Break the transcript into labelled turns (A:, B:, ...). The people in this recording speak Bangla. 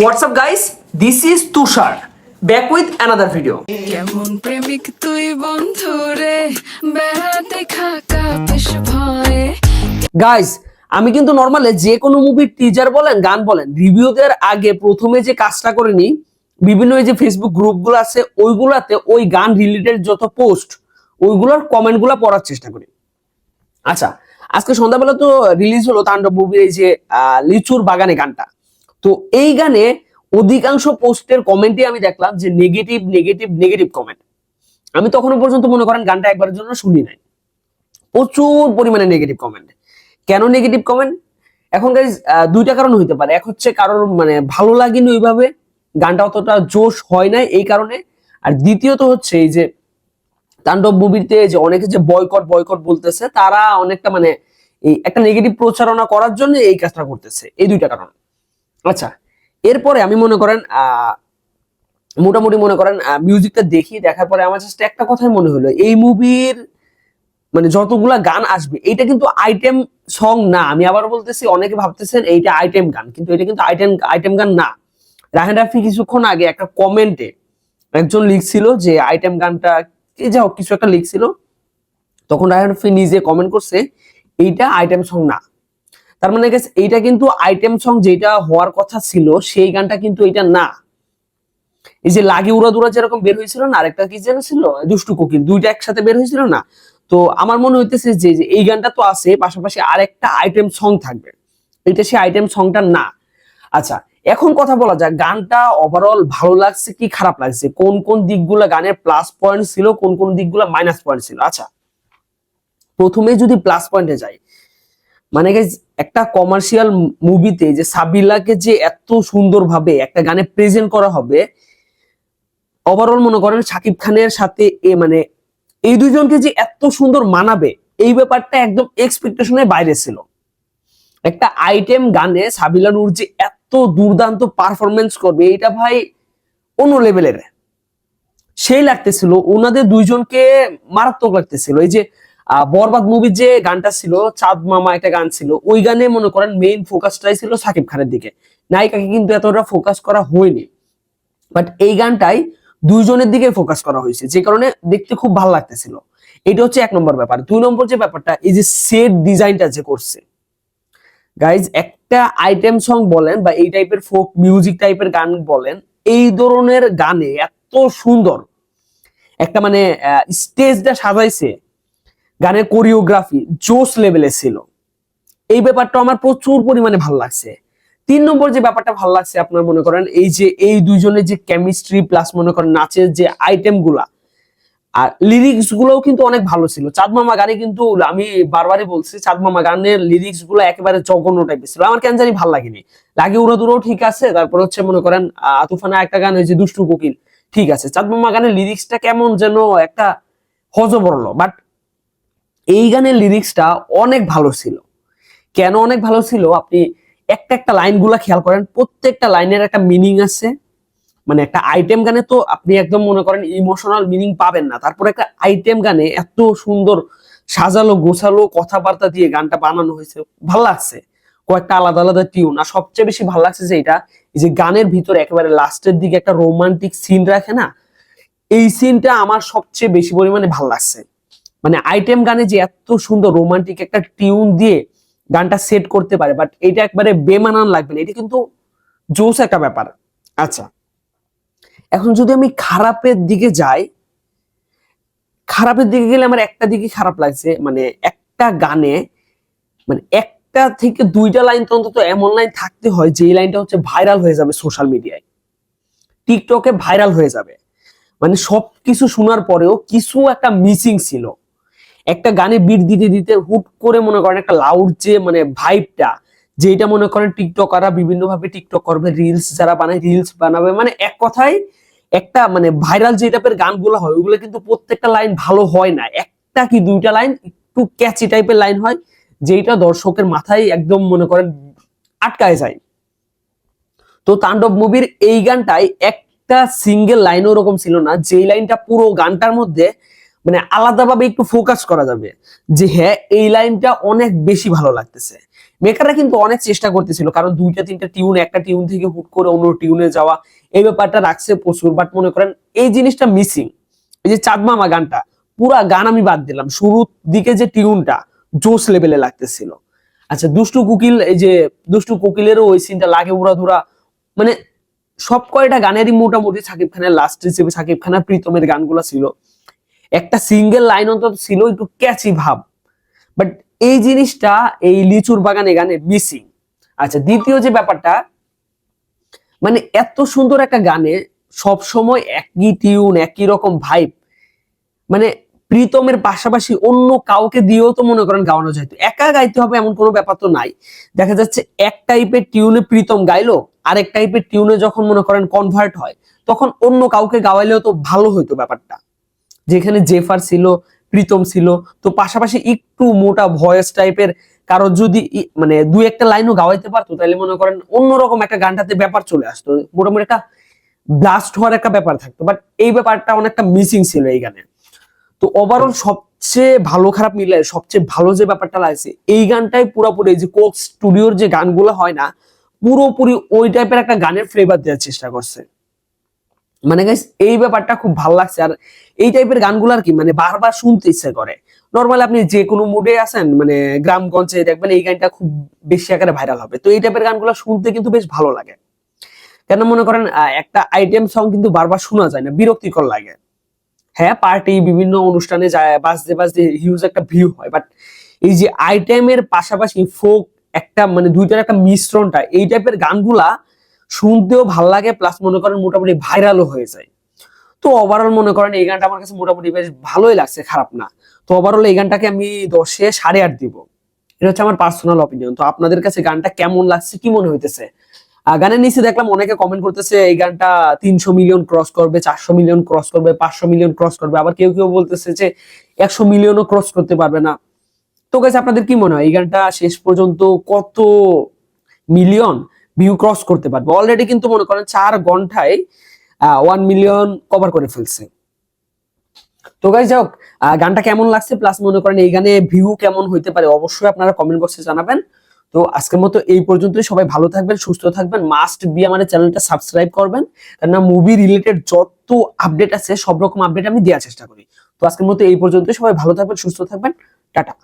A: What's up guys this is Tushar back with another video
B: কেমন প্রেমিক তুই বন্ধু রে? বেড়াতে খাকা বেশ ভয়ে।
A: গাইস আমি কিন্তু নর্মালি যে কোনো মুভির টিজার বলেন গান বলেন রিভিউ দেওয়ার আগে প্রথমে যে কাজটা করে নিই বিভিন্ন এই যে ফেসবুক গ্রুপগুলো আছে ওইগুলাতে ওই গান রিলেটেড যত পোস্ট ওইগুলোর কমেন্টগুলো পড়ার চেষ্টা করি। আচ্ছা আজকে সন্ধ্যাবেলা তো রিলিজ হলো তাণ্ডব মুভির এই যে লিচুর বাগানে গানটা। তো এই গানে অধিকাংশ পোস্টের কমেন্টে আমি দেখলাম যে নেগেটিভ নেগেটিভ নেগেটিভ কমেন্ট আমি তখনো পর্যন্ত মনে করেন গানটা একবারের জন্য শুনি নাই। প্রচুর পরিমাণে নেগেটিভ কমেন্ট কেন নেগেটিভ কমেন্ট এখন গাইজ দুইটা কারণ হইতে পারে। এক হচ্ছে কারোর মানে ভালো লাগেনি ওইভাবে, গানটা অতটা জোশ হয় না এই কারণে। আর দ্বিতীয়ত হচ্ছে এই যে তাণ্ডব মুভিতে যে অনেকে যে বয়কট বয়কট বলতেছে, তারা অনেকটা মানে এই একটা নেগেটিভ প্রচারণা করার জন্য এই কাজটা করতেছে। এই দুইটা কারণ। আচ্ছা এরপরে আমি মনে করেন মোটামুটি মনে করেন মিউজিকটা দেখি, দেখার পরে আমার জাস্ট একটা কথাই মনে হলো, এই মুভির মানে যতগুলা গান আসবে, এইটা কিন্তু আইটেম সং না। আমি আবার বলতেছি, অনেকে ভাবতেছেন এইটা আইটেম গান, কিন্তু এটা কিন্তু আইটেম আইটেম গান না। রাহেন রাফি কিছুক্ষণ আগে একটা কমেন্টে একজন লিখছিল যে আইটেম গানটা কে যা হোক কিছু একটা লিখছিল। তখন রাহেন রাফি নিজে কমেন্ট করছে, এইটা আইটেম সং না। তার মানে guys, এইটা কিন্তু আইটেম সং যেটা হওয়ার কথা ছিল সেই গানটা কিন্তু এটা না। এই যে লাগি উড়া দুরা যেরকম বের হয়েছিল না আরেকটা কি যেন ছিল? দুষ্টু কোকিল দুইটা একসাথে বের হয়েছিল না? তো আমার মনে হইতেছে যে এই গানটা তো আছে পাশাপাশি আরেকটা আইটেম সং থাকবে। এটা সেই আইটেম সংটা না। আচ্ছা এখন কথা বলা যাক গানটা ওভারঅল ভালো লাগছে কি খারাপ লাগছে? কোন কোন দিকগুলা গানের প্লাস পয়েন্ট ছিল কোন কোন দিকগুলা মাইনাস পয়েন্ট ছিল? আচ্ছা প্রথমে যদি প্লাস পয়েন্টে যাই মানে একটা কমার্শিয়াল মুভিতে যে সাবিলাকে যে এত সুন্দরভাবে একটা গানে প্রেজেন্ট করা হবে ওভারঅল মনে করেন শাকিব খানের সাথে এ মানে এই দুজনকে যে এত সুন্দর মানাবে, এই ব্যাপারটা একদম এক্সপেকটেশনের বাইরে ছিল। একটা আইটেম গানে সাবিলা নূর যে এত দুর্দান্ত পারফরমেন্স করবে, এটা ভাই অন্য লেভেলের সেই লাগতেছিল, ওনাদের দুইজনকে মারাত্মক লাগতেছিল। এই যে বরবাদ মুভির যে গানটা ছিল, চাঁদ মামা একটা গান ছিল, ওই গানে মনে করেন মেইন ফোকাসটাই ছিল সাকিব খানের দিকে। নায়িকাকে কিন্তু এতটা ফোকাস করা হয়নি। বাট এই গানটাই দুইজনের দিকে ফোকাস করা হয়েছে, যে কারণে দেখতে খুব ভালো লাগতেছিল। এটা হচ্ছে এক নম্বর ব্যাপার। দুই নম্বর যে ব্যাপারটা, এই যে সেট ডিজাইনটা যে করছে। গাইজ একটা আইটেম সং বলেন বা এই টাইপের ফোক মিউজিক টাইপের গান বলেন, এই ধরনের গানে এত সুন্দর। একটা মানে স্টেজটা সাজাইছে গানের কোরিওগ্রাফি জোস লেভেলে ছিল। এই ব্যাপারটা আমার প্রচুর পরিমাণে ভালো লাগছে। তিন নম্বর যে ব্যাপারটা ভালো লাগছে আপনার মনে করেন এই যে এই দুইজনের যে কেমিস্ট্রি প্লাস মনে করেন নাচের যে আইটেমগুলা আর লিরিক্স গুলোও কিন্তু অনেক ভালো ছিল। চাঁদ মামা গানে কিন্তু আমি বারবারই বলছি চাঁদ মামা গানের লিরিক্সগুলো একেবারে জঘন্য টাইপের ছিল। আমার কেন জানি ভালো লাগেনি। লাগে উড়ো দুরো ঠিক আছে তারপর হচ্ছে মনে করেন আহ, তুফানা একটা গান হয়েছে দুষ্টু কোকিল ঠিক আছে। চাঁদ মামা গানের লিরিক্সটা কেমন যেন একটা হজবরল বাট এই গানের লিরিক্সটা অনেক ভালো ছিল। কেন অনেক ভালো ছিল? আপনি একটা একটা লাইনগুলা খেয়াল করেন, প্রত্যেকটা লাইনের একটা মিনিং আছে। মানে একটা আইটেম গানে তো আপনি একদম মনে করেন ইমোশনাল মিনিং পাবেন না। তারপরে একটা আইটেম গানে এত সুন্দর সাজালো, গোছালো কথাবার্তা দিয়ে গানটা বানানো হয়েছে, ভালো লাগছে। কয়েকটা আলাদা আলাদা টিউন আর সবচেয়ে বেশি ভালো লাগছে যে এটা যে গানের ভিতরে একেবারে লাস্টের দিকে একটা রোমান্টিক সিন রাখে না, এই সিনটা আমার সবচেয়ে বেশি পরিমাণে ভালো লাগছে। মানে আইটেম গানে যে এত সুন্দর রোমান্টিক একটা টিউন দিয়ে গানটা সেট করতে পারে বাট এটা একবারে বেমানান লাগবে না। এটা কিন্তু জোস একটা ব্যাপার। আচ্ছা এখন যদি আমি খারাপের দিকে যাই, খারাপের দিকে গেলে আমার একটা দিকে খারাপ লাগছে মানে একটা গানে মানে একটা থেকে দুইটা লাইন তো অন্তত এমন লাইন থাকতে হয় যে লাইনটা হচ্ছে ভাইরাল হয়ে যাবে সোশ্যাল মিডিয়ায় টিকটকে ভাইরাল হয়ে যাবে। মানে সবকিছু শোনার পরেও কিছু একটা মিসিং ছিল। একটা গানে বিট দিতে দিতে হুট করে মনে করেন একটা লাউড যে মানে ভাইবটা যেটা মনে করেন টিকটকাররা বিভিন্ন ভাবে টিকটক করবে রিলস যারা বানায় রিলস বানাবে মানে এক কথায় একটা মানে ভাইরাল যে টাইপের গানগুলো হয়, ওগুলো কিন্তু প্রত্যেকটা লাইন ভালো হয় না। একটা কি দুইটা লাইন একটু ক্যাচি টাইপের লাইন হয় যেটা দর্শকের মাথায় একদম মনে করেন আটকায় যায়। তো তাণ্ডব মুভির এই গানটাই একটা সিঙ্গেল লাইনও ওরকম ছিল না, যেই লাইনটা পুরো গানটার মধ্যে মানে আলাদাভাবে একটু ফোকাস করা যাবে যে হ্যাঁ এই লাইনটা অনেক বেশি ভালো লাগতেছে। মেকাররা কিন্তু অনেক চেষ্টা করতেছিল, কারণ দুইটা, তিনটা টিউন একটা টিউন থেকে হুট করে অন্য টিউনে যাওয়া, এই ব্যাপারটা রাখছে প্রচুর। বাট মনে করেন, এই জিনিসটা মিসিং এই যে চাঁদ মামা গানটা, পুরা গান আমি বাদ দিলাম। শুরুর দিকে যে টিউনটা জোস লেভেলে লাগতেছিল। আচ্ছা দুষ্টু কুকিল, এই যে দুষ্টু কোকিলেরও ওই সিনটা লাগে উড়া ধুরা মানে সব কয়টা গানেরই মোটামুটি সাকিব খানের লাস্ট হিসেবে সাকিব খানের প্রীতমের গানগুলো ছিল। একটা সিঙ্গেল লাইন অন্তত ছিল, একটু ক্যাচি ভাব। বাট এই জিনিসটা এই লিচুর বাগানে গানে মিসিং আচ্ছা দ্বিতীয় যে ব্যাপারটা মানে এত সুন্দর একটা গানে সব সময় একই টিউন একই রকম ভাইব মানে প্রীতমের পাশাপাশি অন্য কাউকে দিয়েও তো মনে করেন গাওয়ানো যায়তো একা গাইতে হবে এমন কোনো ব্যাপার তো নাই। দেখা যাচ্ছে এক টাইপের টিউনে প্রীতম গাইলো, আরেক টাইপের টিউনে যখন মনে করেন কনভার্ট হয়, তখন অন্য কাউকে গাওয়াইলেও তো ভালো হইতো ব্যাপারটা। যেখানে জেফার ছিল, প্রীতম ছিল, তো পাশাপাশি একটু মোটা ভয়েস টাইপের কারও যদি মানে দুই একটা লাইনও গাওয়াইতে পারতো, তাহলে মনে করেন অন্যরকম একটা গানটাতে ব্যাপার চলে আসতো। মোটামুটি একটা ব্লাস্ট হওয়ার একটা ব্যাপার থাকতো বাট এই ব্যাপারটা অনেকটা মিসিং ছিল এই গানে। তো ওভারঅল সবচেয়ে ভালো খারাপ মিলে, সবচেয়ে ভালো যে ব্যাপারটা লাগছে, এই গানটাই পুরোপুরি যে কোক স্টুডিওর যে গানগুলো হয় না, পুরোপুরি ওই টাইপের একটা গানের ফ্লেভার দেওয়ার চেষ্টা করছে। মানে গাইস এই ব্যাপারটা খুব ভালো লাগছে। আর এই টাইপের গানগুলো আর কি মানে বারবার শুনতে ইচ্ছে করে। নর্মালি আপনি যে কোনো মুডে আছেন মানে গ্রামগঞ্জে দেখবেন এই গানটা খুব বেশি আকারে ভাইরাল হবে। তো এই টাইপের গানগুলো শুনতে কিন্তু বেশ ভালো লাগে। কেন মনে করেন একটা আইটেম সং কিন্তু বারবার শোনা যায় না, বিরক্তিকর লাগে। হ্যাঁ পার্টি বিভিন্ন অনুষ্ঠানে যায়, বাজতে বাজতে হিউজ একটা ভিউ হয় বাট এই যে আইটেমের পাশাপাশি ফোক একটা মানে দুইটার একটা মিশ্রণটা, এই টাইপের গানগুলা শুনতেও ভালো লাগে প্লাস মনে করেন মোটামুটি ভাইরালও হয়ে যায়। তো ওভারঅল মনে করেন এই গানটা আমার কাছে মোটামুটি বেশ ভালোই লাগছে, খারাপ না। তো ওভারঅল এই গানটাকে আমি দশে সাড়ে আট দিব। এটা হচ্ছে আমার পার্সোনাল অপিনিয়ন তো আপনাদের কাছে গানটা কেমন লাগছে, কি মনে হইতেছে? গানের নিচে দেখলাম অনেকে কমেন্ট করতেছে, এই গানটা তিনশো মিলিয়ন ক্রস করবে, চারশো মিলিয়ন ক্রস করবে, পাঁচশো মিলিয়ন ক্রস করবে। আবার কেউ কেউ বলতেছে যে একশো মিলিয়নও ক্রস করতে পারবে না। তো গাছ আপনাদের কি মনে হয়? এই গানটা শেষ পর্যন্ত কত মিলিয়ন ভিউ ক্রস করতে পারবে। অলরেডি কিন্তু মনে করেন চার ঘন্টায় ওয়ান মিলিয়ন কভার করে ফেলছে। তো গাইজ যাক আহ, গানটা কেমন লাগছে? প্লাস মনে করেন এই গানে ভিউ কেমন হইতে পারে অবশ্যই আপনারা কমেন্ট বক্সে জানাবেন। তো আজকের মতো এই পর্যন্তই। সবাই ভালো থাকবেন সুস্থ থাকবেন। মাস্ট বি আমাদের চ্যানেলটা সাবস্ক্রাইব করবেন। কেননা মুভি রিলেটেড যত আপডেট আছে সব রকম আপডেট আমি দেওয়ার চেষ্টা করি। তো আজকের মতো এই পর্যন্তই। সবাই ভালো থাকবেন সুস্থ থাকবেন। টাটা।